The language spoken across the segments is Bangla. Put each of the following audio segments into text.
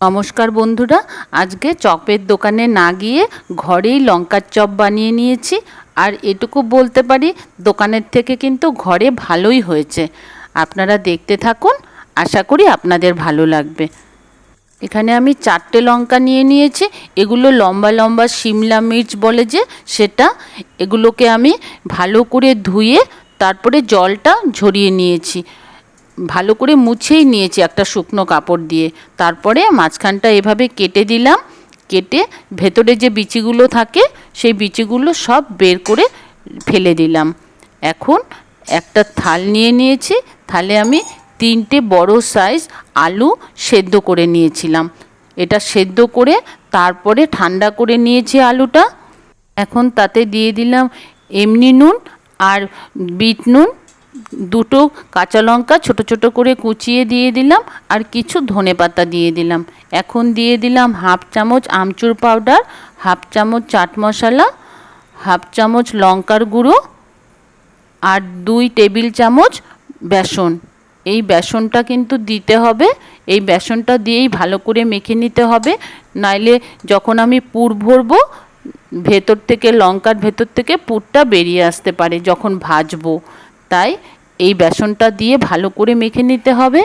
নমস্কার বন্ধুরা, আজকে চপের দোকানে না গিয়ে ঘরেই লঙ্কার চপ বানিয়ে নিয়েছি। আর এটুকু বলতে পারি, দোকানের থেকে কিন্তু ঘরে ভালোই হয়েছে। আপনারা দেখতে থাকুন, আশা করি আপনাদের ভালো লাগবে। এখানে আমি চারটে লঙ্কা নিয়ে নিয়েছি, এগুলো লম্বা লম্বা শিমলা মির্চ বলে যে সেটা, এগুলোকে আমি ভালো করে ধুয়ে তারপরে জলটা ঝরিয়ে নিয়েছি। ভালো করে মুছেই নিয়েছি একটা শুকনো কাপড় দিয়ে। তারপরে মাঝখানটা এভাবে কেটে দিলাম। কেটে ভেতরে যে বিচিগুলো থাকে, সেই বিচিগুলো সব বের করে ফেলে দিলাম। এখন একটা থাল নিয়ে নিয়েছি। থালে আমি তিনটে বড় সাইজ আলু সেদ্ধ করে নিয়েছিলাম। এটা সেদ্ধ করে তারপরে ঠান্ডা করে নিয়েছি আলুটা। এখন তাতে দিয়ে দিলাম এমনি নুন আর বিট নুন। দুটো কাঁচা লঙ্কা ছোট ছোট করে কুচিয়ে দিয়ে দিলাম আর কিছু ধনে পাতা দিয়ে দিলাম। এখন দিয়ে দিলাম হাফ চামচ আমচুর পাউডার হাফ চামচ চাট মশলা, হাফ চামচ লঙ্কার গুঁড়ো আর দুই টেবিল চামচ বেসন। এই বেসনটা কিন্তু দিতে হবে। এই বেসনটা দিয়েই ভালো করে মেখে নিতে হবে। নাইলে যখন আমি পুর ভরবো, ভেতর থেকে লঙ্কার ভেতর থেকে পুরটা বেরিয়ে আসতে পারে যখন ভাজবো। তাই এই বেসনটা দিয়ে ভালো করে মেখে নিতে হবে।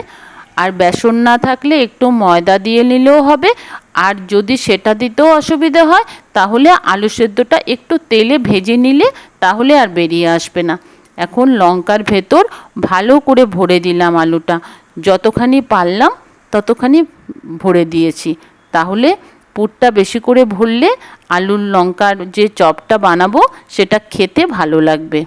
আর বেসন না থাকলে একটু ময়দা দিয়ে নিলেও হবে। আর যদি সেটা দিতেও অসুবিধা হয়, তাহলে আলু সেদ্ধটা একটু তেলে ভেজে নিলে তাহলে আর বেরিয়ে আসবে না। এখন লঙ্কার ভেতর ভালো করে ভরে দিলাম আলুটা। যতখানি পারলাম ততখানি ভরে দিয়েছি। তাহলে পুরটা বেশি করে ভরলে আলুর লঙ্কার যে চপটা বানাবো, সেটা খেতে ভালো লাগবে।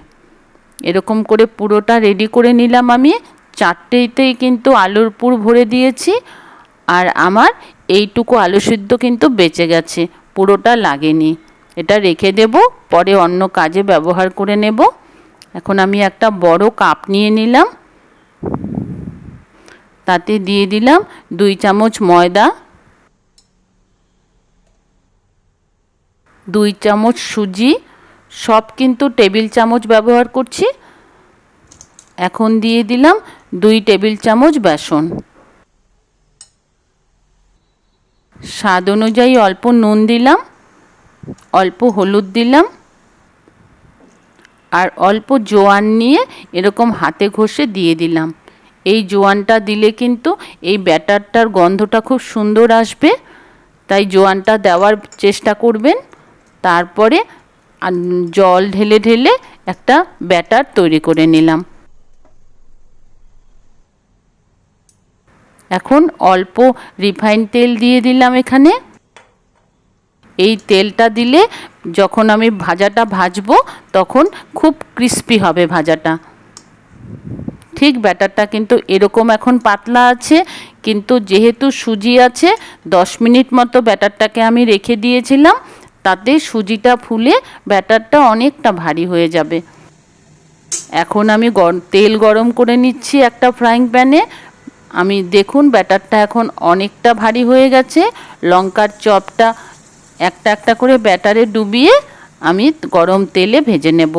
এরকম করে পুরোটা রেডি করে নিলাম আমি। চারটেতেই কিন্তু আলুর পুর ভরে দিয়েছি আর আমার এইটুকু আলু সিদ্ধ কিন্তু বেঁচে গেছে, পুরোটা লাগেনি। এটা রেখে দেব, পরে অন্য কাজে ব্যবহার করে নেব। এখন আমি একটা বড় কাপ নিয়ে নিলাম। তাতে দিয়ে দিলাম দুই চামচ ময়দা, দুই চামচ সুজি, সব কিন্তু টেবিল চামচ ব্যবহার করছি। এখন দিয়ে দিলাম দুই টেবিল চামচ বেসন। স্বাদ অনুযায়ী অল্প নুন দিলাম, অল্প হলুদ দিলাম, আর অল্প জোয়ান নিয়ে এরকম হাতে ঘষে দিয়ে দিলাম। এই জোয়ানটা দিলে কিন্তু এই ব্যাটারটার গন্ধটা খুব সুন্দর আসবে, তাই জোয়ানটা দেওয়ার চেষ্টা করবেন। তারপরে জল ঢেলে ঢেলে একটা ব্যাটার তৈরি করে নিলাম। এখন অল্প রিফাইন তেল দিয়ে দিলাম এখানে। এই তেলটা দিলে যখন আমি ভাজাটা ভাজবো, তখন খুব ক্রিস্পি হবে ভাজাটা। ঠিক ব্যাটারটা কিন্তু এরকম এখন পাতলা আছে, কিন্তু যেহেতু সুজি আছে, দশ মিনিট মতো ব্যাটারটাকে আমি রেখে দিয়েছিলাম, তাতে সুজিটা ফুলে ব্যাটারটা অনেকটা ভারী হয়ে যাবে। এখন আমি তেল গরম করে নিচ্ছি একটা ফ্রাইং প্যানে আমি দেখুন ব্যাটারটা এখন অনেকটা ভারী হয়ে গেছে। লঙ্কার চপটা একটা একটা করে ব্যাটারে ডুবিয়ে আমি গরম তেলে ভেজে নেব।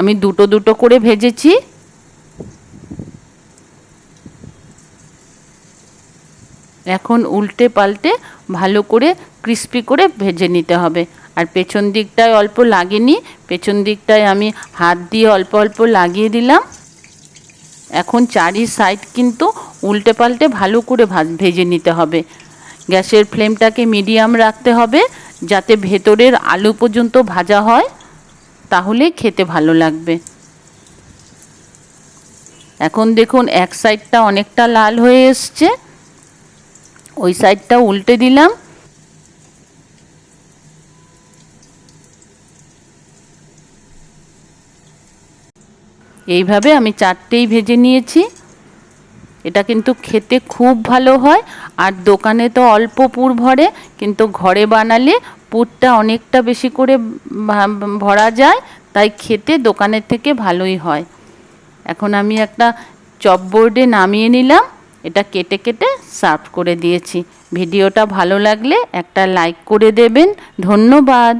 আমি দুটো দুটো করে ভেজেছি। এখন উল্টে পাল্টে ভালো করে ক্রিস্পি করে ভেজে নিতে হবে। আর পেছন দিকটায় অল্প লাগেনি। পেছন দিকটায় আমি হাত দিয়ে অল্প অল্প লাগিয়ে দিলাম। এখন চারি সাইড কিন্তু উল্টে পাল্টে ভালো করে ভেজে নিতে হবে। গ্যাসের ফ্লেমটাকে মিডিয়াম রাখতে হবে যাতে ভেতরের আলু পর্যন্ত ভাজা হয়, তাহলে খেতে ভালো লাগবে। এখন দেখুন এক সাইডটা অনেকটা লাল হয়ে এসছে। ওই সাইডটা উল্টে দিলাম। এইভাবে আমি চারটেই ভেজে নিয়েছি। এটা কিন্তু খেতে খুব ভালো হয়। আর দোকানে তো অল্প পুর ভরে, কিন্তু ঘরে বানালে পুরটা অনেকটা বেশি করে ভরা যায়, তাই খেতে দোকানের থেকে ভালোই হয়। এখন আমি একটা চপবোর্ডে নামিয়ে নিলাম। এটা কেটে কেটে সার্ভ করে দিয়েছি। ভিডিওটা ভালো লাগলে একটা লাইক করে দেবেন। ধন্যবাদ।